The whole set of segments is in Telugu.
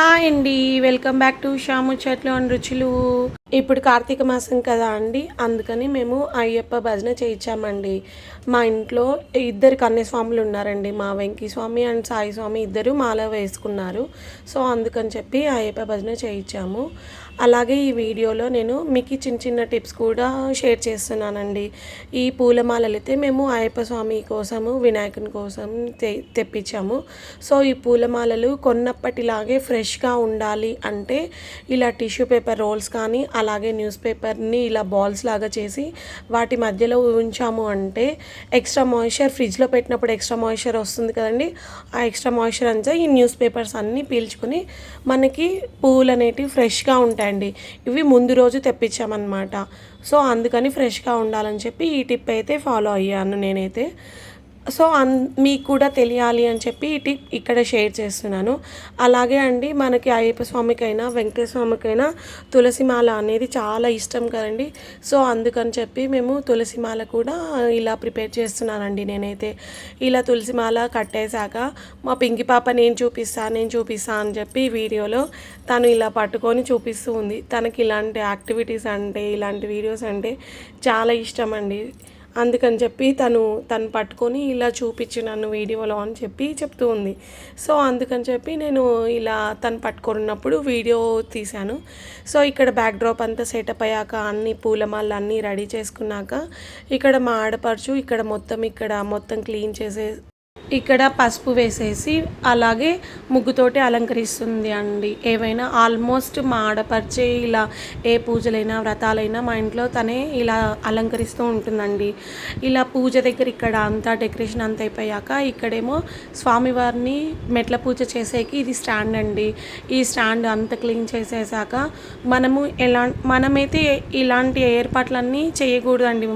హాయ్ అండి. వెల్కమ్ బ్యాక్ టు షాము చెట్లు అండ్ రుచులు. ఇప్పుడు కార్తీక మాసం కదా అండి. అందుకని మేము అయ్యప్ప భజన చేయించామండి. మా ఇంట్లో ఇద్దరు కన్యస్వాములు ఉన్నారండి. మా వెంకీ స్వామి అండ్ సాయి స్వామి ఇద్దరు మాల వేసుకున్నారు. సో అందుకని చెప్పి అయ్యప్ప భజన చేయించాము. అలాగే ఈ వీడియోలో నేను మీకు చిన్న చిన్న టిప్స్ కూడా షేర్ చేస్తున్నానండి. ఈ పూలమాలలు అయితే మేము అయ్యప్ప స్వామి కోసము వినాయకుని కోసం తె తెప్పించాము. సో ఈ పూలమాలలు కొన్నప్పటిలాగే ఫ్రెష్గా ఉండాలి అంటే ఇలా టిష్యూ పేపర్ రోల్స్ కానీ అలాగే న్యూస్ పేపర్ని ఇలా బాల్స్ లాగా చేసి వాటి మధ్యలో ఉంచాము అంటే ఎక్స్ట్రా మాయిశ్చర్ ఫ్రిడ్జ్లో పెట్టినప్పుడు ఎక్స్ట్రా మాయిశ్చర్ వస్తుంది కదండి. ఆ ఎక్స్ట్రా మాయిశ్చర్ అంతా ఈ న్యూస్ పేపర్స్ అన్నీ పీల్చుకుని మనకి పూలు అనేటివి ఫ్రెష్గా ఉంటాయి ఉంటాయండి ఇవి ముందు రోజు తెప్పించామన్నమాట. సో అందుకని ఫ్రెష్గా ఉండాలని చెప్పి ఈ టిప్ అయితే ఫాలో అయ్యాను నేనైతే. సో అన్ మీకు కూడా తెలియాలి అని చెప్పి ఈ టిప్ ఇక్కడ షేర్ చేస్తున్నాను. అలాగే అండి మనకి అయ్యప్ప స్వామికైనా వెంకటేశ్వమికైనా తులసిమాల అనేది చాలా ఇష్టం కదండి. సో అందుకని చెప్పి మేము తులసిమాల కూడా ఇలా ప్రిపేర్ చేస్తున్నానండి నేనైతే. ఇలా తులసిమాల కట్టేశాక మా పింకి పాప నేను చూపిస్తా నేను చూపిస్తా అని చెప్పి వీడియోలో తను ఇలా పట్టుకొని చూపిస్తూ ఉంది. తనకి ఇలాంటి యాక్టివిటీస్ అంటే ఇలాంటి వీడియోస్ అంటే చాలా ఇష్టం అండి. అందుకని చెప్పి తను తను పట్టుకొని ఇలా చూపించి నన్ను వీడియోలో అని చెప్పి చెప్తూ ఉంది. సో అందుకని చెప్పి నేను ఇలా తను పట్టుకున్నప్పుడు వీడియో తీశాను. సో ఇక్కడ బ్యాక్ డ్రాప్ అంతా సెటప్ అయ్యాక అన్ని పూలమాలలు అన్నీ రెడీ చేసుకున్నాక ఇక్కడ మా ఆడపడుచు ఇక్కడ మొత్తం ఇక్కడ మొత్తం క్లీన్ చేసే ఇక్కడ పసుపు వేసేసి అలాగే ముగ్గుతోటి అలంకరిస్తుంది అండి. ఏవైనా ఆల్మోస్ట్ మా ఆడపరిచే ఇలా ఏ పూజలైనా వ్రతాలైనా మా ఇంట్లో తనే ఇలా అలంకరిస్తూ ఉంటుందండి. ఇలా పూజ దగ్గర ఇక్కడ అంతా డెకరేషన్ అంత అయిపోయాక ఇక్కడేమో స్వామివారిని మెట్ల పూజ చేసేకి ఇది స్టాండ్ అండి. ఈ స్టాండ్ అంత క్లీన్ చేసేసాక మనము ఎలా మనమైతే ఇలాంటి ఏర్పాట్లన్నీ చేయకూడదండి.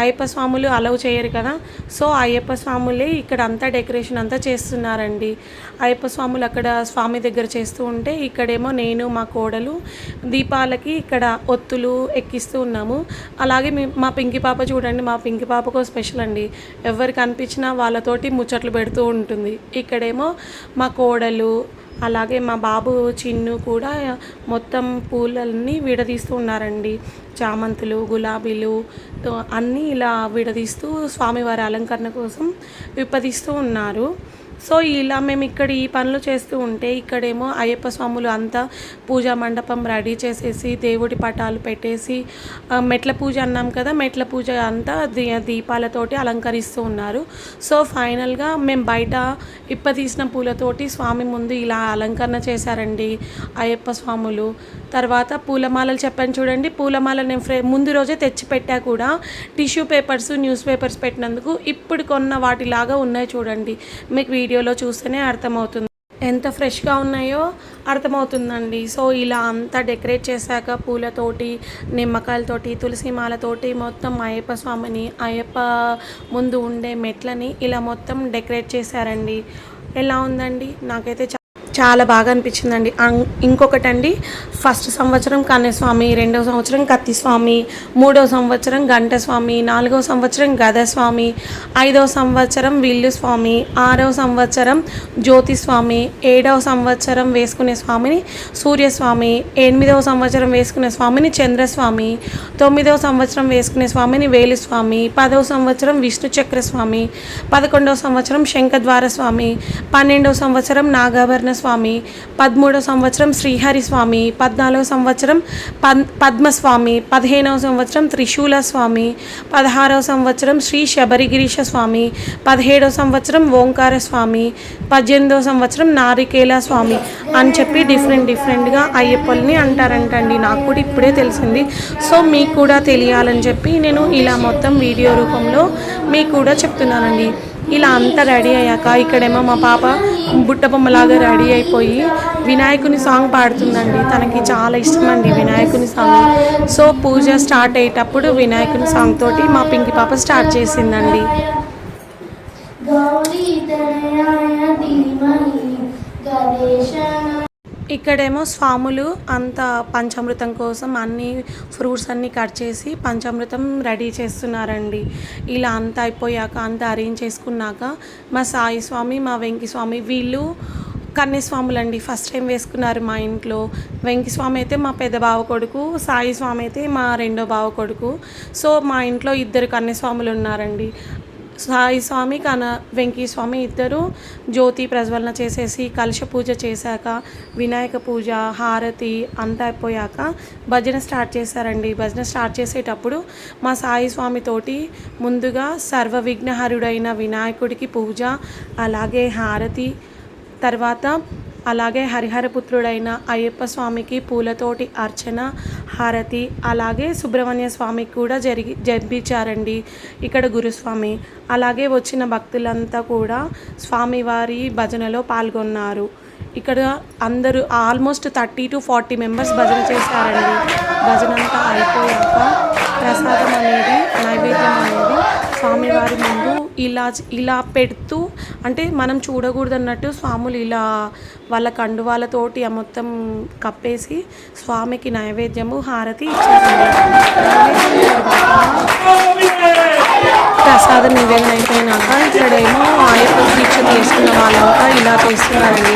అయ్యప్ప స్వాములు అలవ్ చేయరు కదా. సో అయ్యప్ప స్వాములే ఇక్కడ అంతా డెకరేషన్ అంతా చేస్తున్నారండి. అయ్యప్ప స్వాములు అక్కడ స్వామి దగ్గర చేస్తూ ఉంటే ఇక్కడేమో నేను మా కోడలు దీపాలకి ఇక్కడ ఒత్తులు ఎక్కిస్తూ ఉన్నాము. అలాగే మా పింకి పాప చూడండి మా పింకి పాపకు స్పెషల్ అండి. ఎవరికి అనిపించినా వాళ్ళతోటి ముచ్చట్లు పెడుతూ ఉంటుంది. ఇక్కడేమో మా కోడలు అలాగే మా బాబు చిన్ను కూడా మొత్తం పూలన్నీ విడదీస్తూ ఉన్నారండి. చామంతులు గులాబీలు అన్నీ ఇలా విడదీస్తూ స్వామివారి అలంకరణ కోసం విప్పదీస్తూ ఉన్నారు. సో ఇలా మేము ఇక్కడ ఈ పనులు చేస్తూ ఉంటే ఇక్కడేమో అయ్యప్ప స్వాములు అంతా పూజా మండపం రెడీ చేసేసి దేవుడి పటాలు పెట్టేసి మెట్ల పూజ అన్నాం కదా మెట్ల పూజ అంతా దీ దీపాలతోటి అలంకరిస్తూ ఉన్నారు. సో ఫైనల్గా మేము బయట ఇప్ప తీసిన పూలతోటి స్వామి ముందు ఇలా అలంకరణ చేశారండి అయ్యప్ప స్వాములు. తర్వాత పూలమాలలు చెప్పాను చూడండి. పూలమాల నేను ఫ్రే ముందు రోజే తెచ్చి పెట్టా కూడా. టిష్యూ పేపర్స్ న్యూస్ పేపర్స్ పెట్టినందుకు ఇప్పుడు కొన్న వాటిలాగా ఉన్నాయి చూడండి. మీకు వీడియోలో చూస్తేనే అర్థమవుతుంది. ఎంత ఫ్రెష్గా ఉన్నాయో అర్థమవుతుందండి. సో ఇలా అంతా డెకరేట్ చేశాక పూలతోటి నిమ్మకాయలతోటి తులసి మాలతోటి మొత్తం అయ్యప్ప స్వామిని అయ్యప్ప ముందు ఉండే మెట్లని ఇలా మొత్తం డెకరేట్ చేశారండి. ఎలా ఉందండి? నాకైతే చాలా బాగా అనిపించిందండి. ఇంకొకటండి ఫస్ట్ సంవత్సరం కన్యస్వామి రెండవ సంవత్సరం కత్తిస్వామి మూడవ సంవత్సరం గంటస్వామి నాలుగవ సంవత్సరం గదస్వామి ఐదవ సంవత్సరం విల్లు స్వామి ఆరవ సంవత్సరం జ్యోతిస్వామి ఏడవ సంవత్సరం వేసుకునే స్వామిని సూర్యస్వామి ఎనిమిదవ సంవత్సరం వేసుకునే స్వామిని చంద్రస్వామి తొమ్మిదవ సంవత్సరం వేసుకునే స్వామిని వేలుస్వామి పదవ సంవత్సరం విష్ణు చక్ర స్వామి పదకొండవ సంవత్సరం శంఖద్వార స్వామి పన్నెండవ సంవత్సరం నాగాభరణ స్వామి స్వామి పదమూడవ సంవత్సరం శ్రీహరి స్వామి పద్నాలుగవ సంవత్సరం పద్ పద్మస్వామి పదిహేనవ సంవత్సరం త్రిశూల స్వామి పదహారవ సంవత్సరం శ్రీ శబరిగిరీష స్వామి పదిహేడవ సంవత్సరం ఓంకార స్వామి పద్దెనిమిదవ సంవత్సరం నారికేల స్వామి అని చెప్పి డిఫరెంట్ డిఫరెంట్గా అయ్యప్పల్ని అంటారంటండి. నాకు కూడా ఇప్పుడే తెలిసింది. సో మీకు కూడా తెలియాలని చెప్పి నేను ఇలా మొత్తం వీడియో రూపంలో మీకు కూడా చెప్తున్నానండి. ఇలా అంతా రెడీ అయ్యాక ఇక్కడేమో మా పాప బుట్ట బొమ్మలాగా రెడీ అయిపోయి వినాయకుని సాంగ్ పాడుతుందండి. తనకి చాలా ఇష్టం అండి వినాయకుని సాంగ్. సో పూజ స్టార్ట్ అయ్యేటప్పుడు వినాయకుని సాంగ్ తోటి మా పింకి పాప స్టార్ట్ చేసిందండి. గౌరీ ఇక్కడేమో స్వాములు అంత పంచామృతం కోసం అన్ని ఫ్రూట్స్ అన్నీ కట్ చేసి పంచామృతం రెడీ చేస్తున్నారండి. ఇలా అంతా అయిపోయాక అంతా అరేంజ్ చేసుకున్నాక మా సాయి స్వామి మా వెంకి స్వామి వీళ్ళు కన్యస్వాములు అండి ఫస్ట్ టైం వేసుకున్నారు మా ఇంట్లో. వెంకిస్వామి అయితే మా పెద్ద బావ కొడుకు సాయి స్వామి అయితే మా రెండో బావ కొడుకు. సో మా ఇంట్లో ఇద్దరు కన్యస్వాములు ఉన్నారండి. సాయి స్వామి కన వెంకీ స్వామి ఇద్దరు జ్యోతి ప్రజ్వలన చేసేసి కలుష పూజ చేశాక వినాయక పూజ హారతి అంతా అయిపోయాక భజన స్టార్ట్ చేశారండి. భజన స్టార్ట్ చేసేటప్పుడు మా సాయి స్వామితోటి ముందుగా సర్వ విఘ్నహరుడైన వినాయకుడికి పూజ అలాగే హారతి తర్వాత అలాగే హరిహరపుత్రుడైన అయ్యప్ప స్వామికి పూలతోటి అర్చన హారతి అలాగే సుబ్రహ్మణ్య స్వామికి కూడా జరిగి జరిపించారండి ఇక్కడ గురుస్వామి. అలాగే వచ్చిన భక్తులంతా కూడా స్వామివారి భజనలో పాల్గొన్నారు. ఇక్కడ అందరూ almost thirty to forty members భజన చేశారండి భజన అంతా అయిపోయాక ప్రసాదం అనేది నైవేద్యం అనేది స్వామివారి ముందు ఇలా ఇలా పెడుతూ అంటే మనం చూడకూడదు అన్నట్టు స్వాములు ఇలా వాళ్ళ కండువాలతోటి ఆ మొత్తం కప్పేసి స్వామికి నైవేద్యము హారతి ఇచ్చారండి ప్రసాద నివేదన అయిపోయినాక ఇక్కడేమో ఆయప్ప దీక్ష తీసుకున్న వాళ్ళంతా ఇలా చేస్తున్నారండి.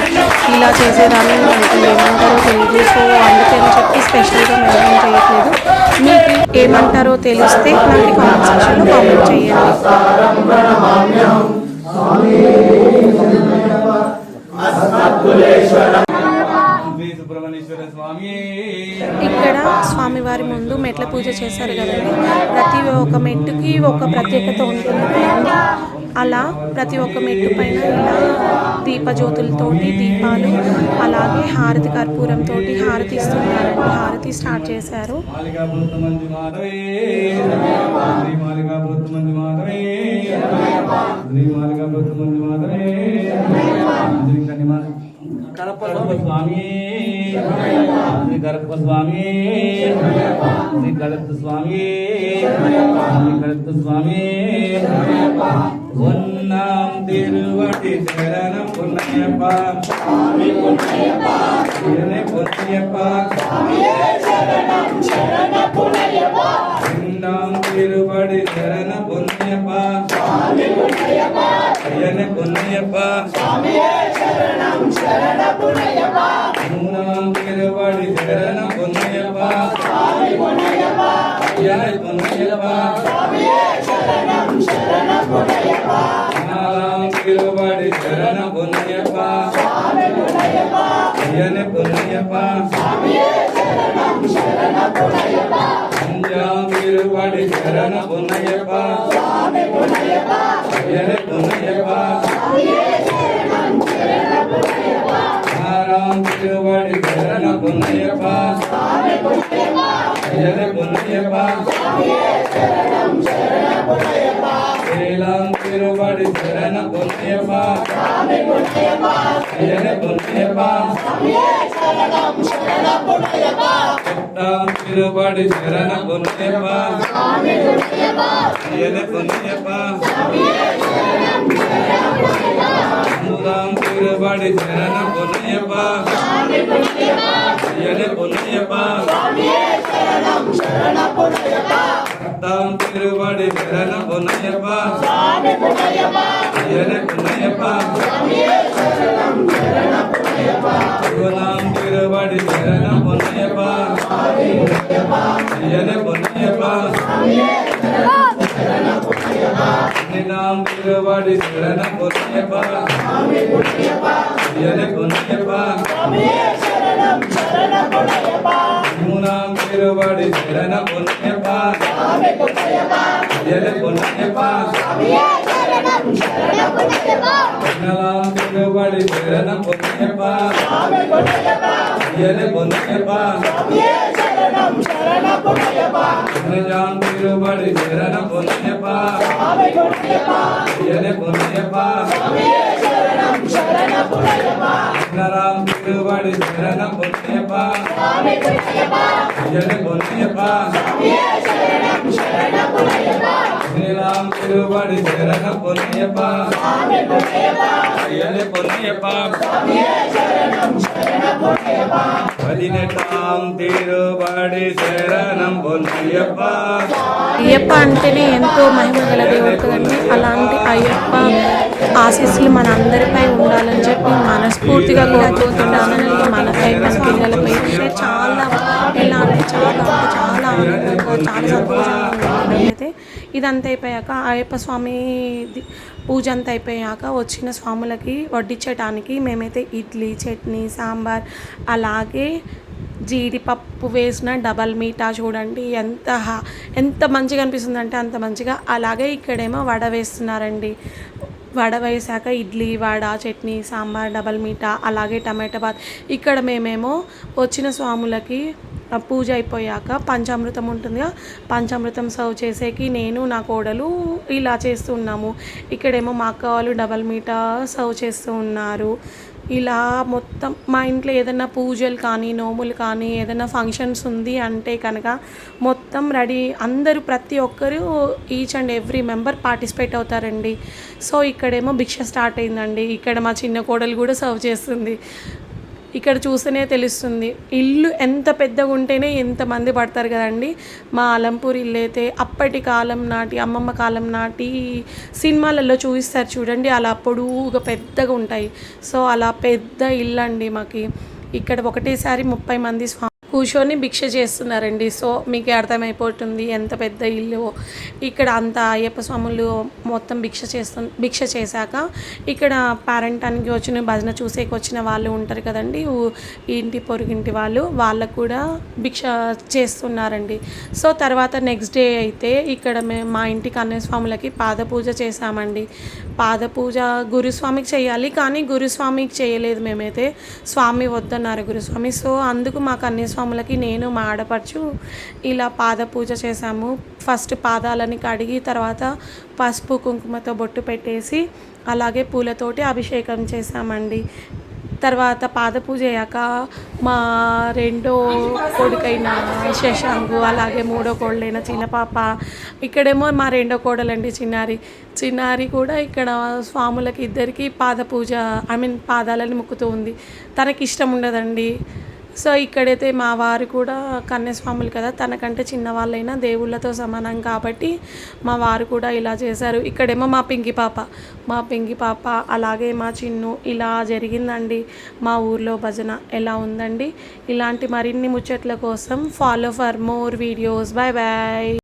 ఇలా చేసేదాన్ని మనకి ఏమంటారో తెలియదు. సో అందుకని చెప్పి స్పెషల్గా ఏమంటారో తెలిస్తే నాకు కామెంట్ సెక్షన్లో కామెంట్ చేయండి. ఇక్కడ స్వామివారి ముందు మెట్ల పూజ చేశారు కదండి. ప్రతి ఒక్క మెట్టుకి ఒక ప్రత్యేకత ఉంటుంది అలా ప్రతి ఒక్క మెట్టు పైన ఇలా దీపజ్యోతులతోటి దీపాలు అలాగే హారతి కర్పూరంతో హారతి ఇస్తున్నారండి. హారతి స్టార్ట్ చేశారు. మాలికా స్వామి. శ్రీ గరప స్వామి. శ్రీ స్వామి. శ్రీ స్వామి. நாம் திருவடி சரணம் பொன்னையப்பா சுவாமி பொன்னையப்பா பொன்னையப்பா இரண்டாம் திருவடி சரண பொன்னையப்பா ஐயன பொன்னையப்பா ஐயனே புண்ணியப்பா. அஞ்சாம் திருவாடி சரண புண்ணியப்பா. ஐயனே புண்ணியப்பா. ஆறாம் திருவாடி சரண புண்ணியப்பா. ஐயனே புண்ணியப்பா சரண புண்ணியப்பா. ஸ்ரீலாம் திருமடி சரண புண்ணியமா சரண புண்ணியமா எட்டாம் திருமடி சரண புண்ணியமா சரண புண்ணியமா மூதாம் திருமடி சரண புண்ணியமா சரண புண்ணியமா சரண புண்ணியமா தாம் திருவடி விரல உனையப்பா எனக்கு உனையப்பா குலாம் திருவடி விரல உனையப்பா எனக்கு உனையப்பா நிதாம் திருவடி விரல உனையப்பா எனக்கு உனையப்பா சரணம் சரணம் உன்னாம் திருவடி சரண புண்ணியப்பா ஜல புண்ணியப்பா உன்னலாம் திருவடி சரண புண்ணியப்பா ஜல புண்ணியப்பா உன்னலாம் திருவடி சரண புண்ணியப்பா ஜல புண்ணியப்பா உன்னரா குவாடி சரணம் பொன்னியப்பா சுவாமி பொன்னியப்பா ஐயனே பொன்னியப்பா சுவாமி சரணம் சரணம் பொன்னியப்பா శ్రీరామ్ తిరువడి శరణ పొన్నయప్ప అయ్యలే పొన్నయప్ప పదినెట్టాం తిరువడి శరణం పొన్నయప్ప అయ్యప్ప అంటేనే ఎంతో మహిమ గల దేవుడు కదండి. అలాంటి అయ్యప్ప ఆశీస్సులు మన అందరిపై ఉండాలని చెప్పి మనస్ఫూర్తిగా కోరుకుంటున్నానని మనపై మన పిల్లలపై చాలా ఎలా అంటే చాలా చాలా చాలా సంతోషంగా అయితే ఇదంతా అయిపోయాక అయ్యప్ప స్వామి పూజ అంతా అయిపోయాక వచ్చిన స్వాములకి వడ్డించడానికి మేమైతే ఇడ్లీ చట్నీ సాంబార్ అలాగే జీడిపప్పు వేసిన డబల్ మీఠా చూడండి ఎంత హా- ఎంత మంచిగా అనిపిస్తుందంటే అంత మంచిగా. అలాగే ఇక్కడేమో వడ వేస్తున్నారండి. వడ వేసాక ఇడ్లీ వడ చట్నీ సాంబార్ డబల్ మీఠా అలాగే టమాటా బాత్. ఇక్కడ మేమేమో వచ్చిన స్వాములకి పూజ అయిపోయాక పంచామృతం ఉంటుందిగా. పంచామృతం సర్వ్ చేసేకి నేను నా కోడలు ఇలా చేస్తున్నాము ఇక్కడేమో మా అక్క వాళ్ళు డబల్ మీటా సర్వ్ చేస్తూ ఉన్నారు. ఇలా మొత్తం మా ఇంట్లో ఏదైనా పూజలు కానీ నోములు కానీ ఏదైనా ఫంక్షన్స్ ఉంది అంటే కనుక మొత్తం రెడీ అందరూ ప్రతి ఒక్కరు each and every member participate అవుతారండి. సో ఇక్కడేమో భిక్ష స్టార్ట్ అయిందండి. ఇక్కడ మా చిన్న కోడలు కూడా సర్వ్ చేస్తుంది. ఇక్కడ చూస్తేనే తెలుస్తుంది. ఇల్లు ఎంత పెద్దగా ఉంటేనే ఎంతమంది పడతారు కదండి. మా అలంపూర్ ఇల్లు అయితే అప్పటి కాలం నాటి అమ్మమ్మ కాలం నాటి సినిమాలలో చూపిస్తారు చూడండి. అలా పొడువుగా పెద్దగా ఉంటాయి. సో అలా పెద్ద ఇల్లు అండి మాకు. ఇక్కడ ఒకటేసారి ముప్పై మంది స్వా కూర్చొని భిక్ష చేస్తున్నారండి. సో మీకు అర్థమైపోతుంది ఎంత పెద్ద ఇల్లు. ఇక్కడ అంత అయ్యప్ప స్వాములు మొత్తం భిక్ష చేస్తు భిక్ష చేశాక ఇక్కడ పేరెంటానికి వచ్చిన భజన చూసేకి వచ్చిన వాళ్ళు ఉంటారు కదండి. ఇంటి పొరుగింటి వాళ్ళు. వాళ్ళకు కూడా భిక్ష చేస్తున్నారండి. సో తర్వాత నెక్స్ట్ డే అయితే ఇక్కడ మేము మా ఇంటి కన్యస్వాములకి పాదపూజ చేశామండి. పాదపూజ గురుస్వామికి చేయాలి కానీ గురుస్వామికి చేయలేదు మేమైతే. స్వామి వద్దన్నారు గురుస్వామి. సో అందుకు మా స్వాములకి నేను మా ఆడపడుచు ఇలా పాద పూజ చేశాము. ఫస్ట్ పాదాలని కడిగి తర్వాత పసుపు కుంకుమతో బొట్టు పెట్టేసి అలాగే పూలతోటి అభిషేకం చేశామండి. తర్వాత పాద పూజ అయ్యాక మా రెండో కొడుకైన శశాంకు అలాగే మూడో కోడలైన చిన్న పాప ఇక్కడేమో మా రెండో కోడలండి చిన్నారి. చిన్నారి కూడా ఇక్కడ స్వాములకి ఇద్దరికి పాద పూజ ఐ మీన్ పాదాలని మొక్కుతూ ఉంది. తనకి ఇష్టం ఉండదండి. సో ఇక్కడైతే మా వారు కూడా కన్యస్వాములు కదా తనకంటే చిన్నవాళ్ళైనా దేవుళ్ళతో సమానం కాబట్టి మా వారు కూడా ఇలా చేశారు. ఇక్కడేమో మా పింకి పాప. మా పింకి పాప అలాగే మా చిన్ను ఇలా జరిగిందండి. మా ఊర్లో భజన ఎలా ఉందండి? ఇలాంటి మరిన్ని ముచ్చట్ల కోసం follow for more videos bye bye